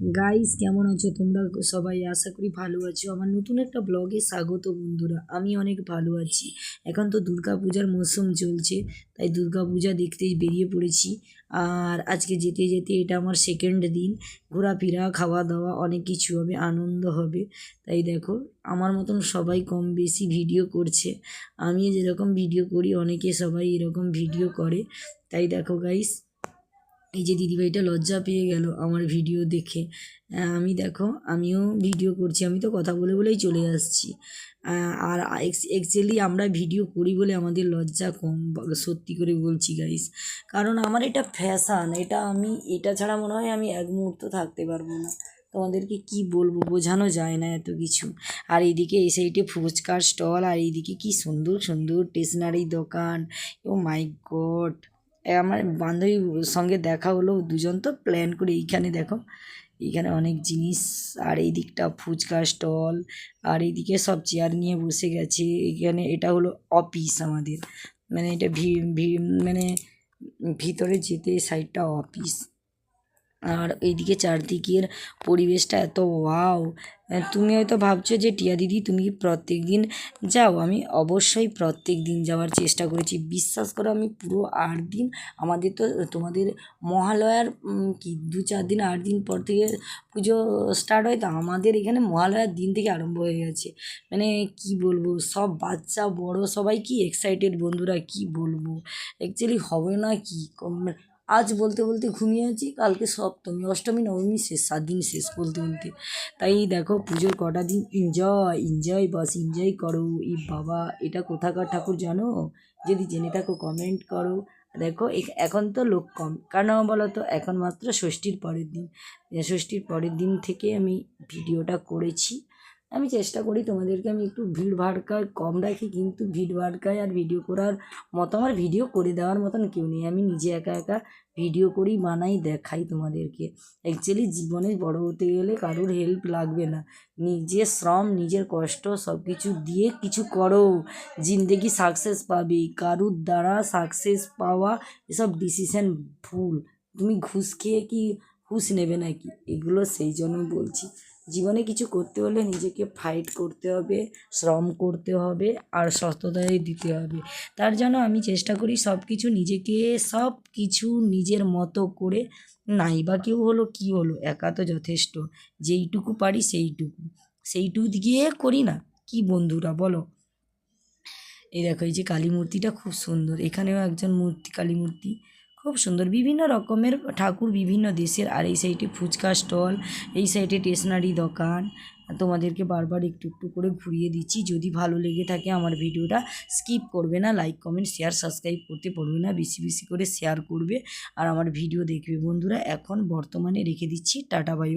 Guys কেমন আছো? তোমরা সবাই আশা করি ভালো আছো। আমার নতুন একটা ব্লগে স্বাগত বন্ধুরা। আমি অনেক ভালো আছি। এখন তো দুর্গা পূজার মরশুম চলছে, তাই দুর্গা পূজা দেখতেই বেরিয়ে পড়েছি। আর আজকে যেতে যেতে এটা আমার সেকেন্ড দিন। ঘোরাফেরা খাওয়া দাওয়া অনেক কিছু হবে, আনন্দ হবে। তাই দেখো, আমার মতন সবাই কম বেশি ভিডিও করছে। আমি যেরকম ভিডিও করি, অনেকে সবাই এরকম ভিডিও করে। তাই দেখো গাইস এই যে দিদিভাইটা লজ্জা পেয়ে গেল আমার ভিডিও দেখে। আমি দেখো, আমিও ভিডিও করছি, আমি তো কথা বলে বলেই চলে আসছি। আর অ্যাকচুয়ালি আমরা ভিডিও করি বলে আমাদের লজ্জা কম সত্যি করে বলছি গাইস কারণ আমার এটা ফ্যাশান এটা আমি, এটা ছাড়া মনে হয় আমি এক মুহূর্ত থাকতে পারব না। তোমাদেরকে কি বলব, বোঝানো যায় না এত কিছু। আর এইদিকে এই সাইডে ফুচকার স্টল আর এইদিকে কি সুন্দর সুন্দর স্টেশনারি দোকান। ও মাই গড আমার বান্ধবীর সঙ্গে দেখা হলো দুজন তো প্ল্যান করে এইখানে দেখো। এইখানে অনেক জিনিস, আর এই দিকটা ফুচকা স্টল, আর এইদিকে সব চেয়ার নিয়ে বসে গেছে। এখানে এটা হলো অফিস আমাদের। মানে এটা ভি, ভি- মানে ভিতরে যেতে সাইডটা অফিস আর এইদিকে চারদিকের পরিবেশটা এত ওয়াও। তুমি হয়তো ভাবছ যে, টিয়া দিদি, তুমি কি প্রত্যেক দিন যাও? আমি অবশ্যই প্রত্যেক দিন যাওয়ার চেষ্টা করেছি। বিশ্বাস করো, আমি পুরো আট দিন আমাদের তো, তোমাদের মহালয়ার কি, দু চার দিন, আট দিন পর থেকে পুজো স্টার্ট হয়, তো আমাদের এখানে মহালয়ার দিন থেকে আরম্ভ হয়ে গেছে। মানে কি বলব, সব বাচ্চা, বড় সবাই কি এক্সাইটেড বন্ধুরা, কি বলব? অ্যাকচুয়ালি হবে না কি? আজ বলতে বলতে ঘুমিয়ে আছি, কালকে সপ্তমী, অষ্টমী, নবমী, শেষ, সাত দিন শেষ বলতে বলতে। তাই দেখো পুজোর কটা দিন এনজয় এনজয় বাস এনজয় করো। ই বাবা, এটা কোথাকার ঠাকুর জানো? যদি জেনে থাকো কমেন্ট করো। দেখো, এখ- এখন তো লোক কম। কেন বলো তো? এখন মাত্র ষষ্ঠীর পরের দিন। ষষ্ঠীর পরের দিন থেকে আমি ভিডিওটা করেছি। আমি চেষ্টা করি তোমাদেরকে আমি একটু ভিড় ভাড়কায় কম রাখি, কিন্তু ভিড় ভাড়কায় আর ভিডিও করার মতো আমার ভিডিও করে দেওয়ার মতন কেউ নেই। আমি নিজে একা একা ভিডিও করি, বানাই, দেখাই তোমাদেরকে। অ্যাকচুয়ালি জীবনে বড় হতে গেলে কারোর হেল্প লাগবে না। নিজের শ্রম, নিজের কষ্ট সব কিছু দিয়ে কিছু করো। জিন্দেগি সাকসেস পাবে। কারুর দ্বারা সাকসেস পাওয়া এসব ডিসিশন ভুল। তুমি ঘুষ খেয়ে কি, ঘুষ নেবে নাকি? এগুলো সেই জন্য বলছি। জীবনে কিছু করতে হলে নিজেকে ফাইট করতে হবে, শ্রম করতে হবে আর সততায় দিতে হবে। তার জন্য আমি চেষ্টা করি সব কিছু নিজেকে সব কিছু নিজের মতো করে নাই বা কেউ হলো কি হলো, একা তো যথেষ্ট। যেইটুকু পারি সেইটুকু। সেইটুকু গিয়ে করি না। কি বন্ধুরা বলো? এই দেখো এই যে কালী মূর্তিটা খুব সুন্দর। এখানেও একজন মূর্তি, কালী মূর্তি। খুব সুন্দর। বিভিন্ন রকমের ঠাকুর বিভিন্ন দেশের। আর এই সাইডে ফুচকা স্টল, এই সাইডে স্টেশনারি দোকান। তোমাদেরকে বারবার একটু একটু করে ঘুরিয়ে দিচ্ছি। যদি ভালো লেগে থাকে আমার ভিডিওটা স্কিপ করবে না। লাইক কমেন্ট শেয়ার সাবস্ক্রাইব করতে পারবে না। বেশি বেশি করে শেয়ার করবে। আর আমার ভিডিও দেখবে বন্ধুরা। এখন বর্তমানে রেখে দিচ্ছি। Tata bye